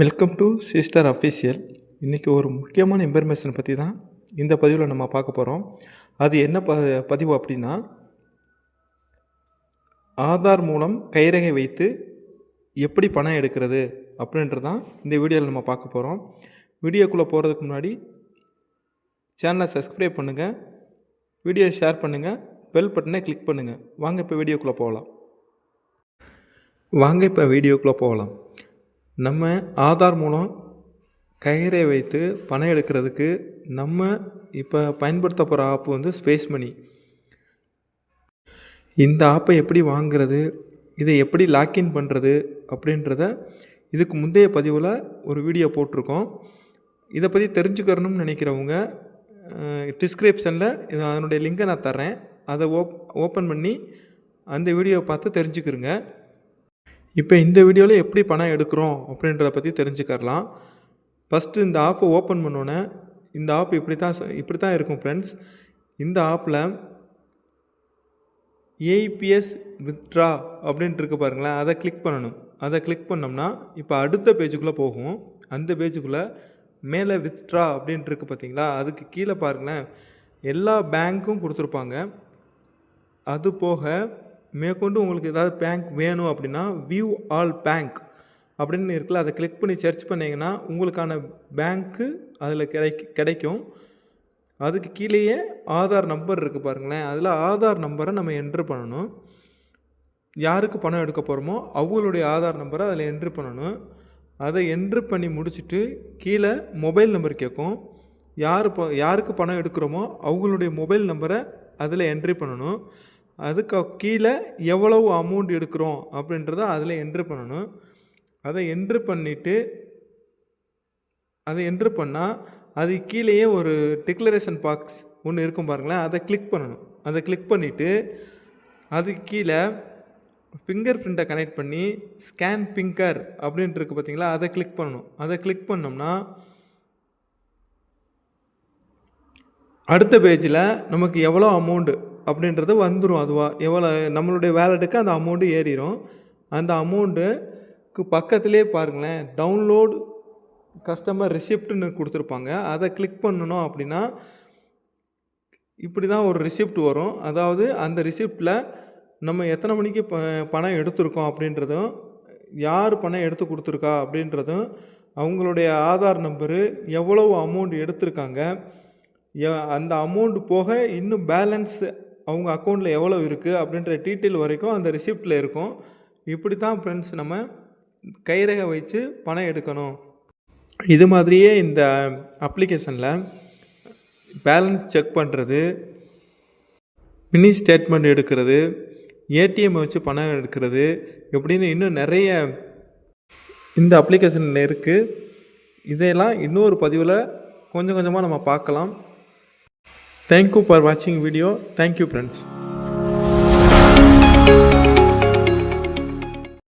Welcome to sister official இன்றைக்கி ஒரு முக்கியமான இன்ஃபர்மேஷன் பற்றி தான் இந்த பதிவில் நம்ம பார்க்க போகிறோம் அது என்ன ப பதிவு அப்படின்னா ஆதார் மூலம் கைரகை வைத்து எப்படி பணம் எடுக்கிறது அப்படின்றது தான் இந்த வீடியோவில் நம்ம பார்க்க போகிறோம் வீடியோக்குள்ளே போகிறதுக்கு முன்னாடி சேனலை சப்ஸ்கிரைப் பண்ணுங்கள் வீடியோ ஷேர் பண்ணுங்கள் பெல் பட்டனை கிளிக் பண்ணுங்கள் வாங்க இப்போ வீடியோக்குள்ளே போகலாம் வாங்க இப்போ வீடியோக்குள்ளே போகலாம் நம்ம ஆதார் மூலம் கயிறை வைத்து பணம் எடுக்கிறதுக்கு நம்ம இப்போ பயன்படுத்த போகிற ஆப்பு வந்து ஸ்பேஸ் மணி இந்த ஆப்பை எப்படி வாங்கிறது இதை எப்படி லாக்இன் பண்ணுறது அப்படின்றத இதுக்கு முந்தைய பதிவில் ஒரு வீடியோ போட்டிருக்கோம் இதை பற்றி தெரிஞ்சுக்கணும்னு நினைக்கிறவங்க டிஸ்கிரிப்ஷனில் இது அதனுடைய லிங்கை நான் தர்றேன் அதை ஓப் ஓப்பன் பண்ணி அந்த வீடியோவை பார்த்து தெரிஞ்சுக்கிறேங்க இப்போ இந்த வீடியோவில் எப்படி பணம் எடுக்கிறோம் அப்படின்றத பற்றி தெரிஞ்சுக்கரலாம் ஃபஸ்ட்டு இந்த ஆப்பை ஓப்பன் பண்ணோன்னே இந்த ஆப் இப்படி தான் இப்படி தான் இருக்கும் ஃப்ரெண்ட்ஸ் இந்த ஆப்பில் ஏபிஎஸ் வித்ரா அப்படின்ட்டு இருக்கு பாருங்களேன் அதை கிளிக் பண்ணணும் அதை கிளிக் பண்ணோம்னா இப்போ அடுத்த பேஜுக்குள்ளே போகும் அந்த பேஜுக்குள்ளே மேலே வித்ட்ரா அப்படின்ட்டு இருக்குது பார்த்தீங்களா அதுக்கு கீழே பாருங்களேன் எல்லா பேங்க்கும் கொடுத்துருப்பாங்க அது போக மேற்கொண்டு உங்களுக்கு ஏதாவது பேங்க் வேணும் அப்படின்னா வியூ ஆல் பேங்க் அப்படின்னு இருக்குல்ல அதை கிளிக் பண்ணி சர்ச் பண்ணிங்கன்னா உங்களுக்கான பேங்க்கு அதில் கிடை கிடைக்கும் அதுக்கு கீழேயே ஆதார் நம்பர் இருக்குது பாருங்களேன் அதில் ஆதார் நம்பரை நம்ம என்ட்ரு பண்ணணும் யாருக்கு பணம் எடுக்க போகிறோமோ அவங்களுடைய ஆதார் நம்பரை அதில் என்ட்ரு பண்ணணும் அதை என்ட்ரு பண்ணி முடிச்சுட்டு கீழே மொபைல் நம்பர் கேட்கும் யார் யாருக்கு பணம் எடுக்கிறோமோ அவங்களுடைய மொபைல் நம்பரை அதில் என்ட்ரி பண்ணணும் அதுக்கு கீழே எவ்வளவு அமௌண்ட் எடுக்கிறோம் அப்படின்றத அதில் என்ட்ரு பண்ணணும் அதை என்ட்ரு பண்ணிவிட்டு அதை என்ட்ரு பண்ணால் அது கீழேயே ஒரு டிக்ளரேஷன் பாக்ஸ் ஒன்று இருக்கும் பாருங்களேன் அதை கிளிக் பண்ணணும் அதை கிளிக் பண்ணிவிட்டு அதுக்கு கீழே ஃபிங்கர் பிரிண்ட்டை கனெக்ட் பண்ணி ஸ்கேன் பிங்கர் அப்படின்ட்டு இருக்குது பார்த்தீங்களா அதை கிளிக் பண்ணணும் அதை கிளிக் பண்ணோம்னா அடுத்த பேஜில் நமக்கு எவ்வளோ அமௌண்ட்டு அப்படின்றது வந்துடும் அதுவாக எவ்வளோ நம்மளுடைய வேலெட்டுக்கு அந்த அமௌண்ட்டு ஏறிடும் அந்த அமௌண்ட்டுக்கு பக்கத்துலேயே பாருங்களேன் டவுன்லோடு கஸ்டமர் ரிசிப்ட்னு கொடுத்துருப்பாங்க அதை கிளிக் பண்ணணும் அப்படின்னா இப்படி தான் ஒரு ரிசிப்ட் வரும் அதாவது அந்த ரிசிப்டில் நம்ம எத்தனை மணிக்கு ப பணம் எடுத்திருக்கோம் அப்படின்றதும் யார் பணம் எடுத்து கொடுத்துருக்கா அப்படின்றதும் அவங்களுடைய ஆதார் நம்பரு எவ்வளவு அமௌண்ட் எடுத்திருக்காங்க அந்த அமௌண்ட் போக இன்னும் பேலன்ஸ் அவங்க அக்கௌண்ட்டில் எவ்வளோ இருக்குது அப்படின்ற டீட்டெயில் வரைக்கும் அந்த ரிசிப்டில் இருக்கும் இப்படி தான் ஃப்ரெண்ட்ஸ் நம்ம கைரேகை வச்சு பணம் எடுக்கணும் இது மாதிரியே இந்த அப்ளிகேஷனில் பேலன்ஸ் செக் பண்ணுறது மினி ஸ்டேட்மெண்ட் எடுக்கிறது ஏடிஎம் வச்சு பணம் எடுக்கிறது இப்படின்னு இன்னும் நிறைய இந்த அப்ளிகேஷனில் இருக்குது இதையெல்லாம் இன்னொரு பதிவில் கொஞ்சம் கொஞ்சமாக நம்ம பார்க்கலாம் Thank you for watching video. Thank you friends.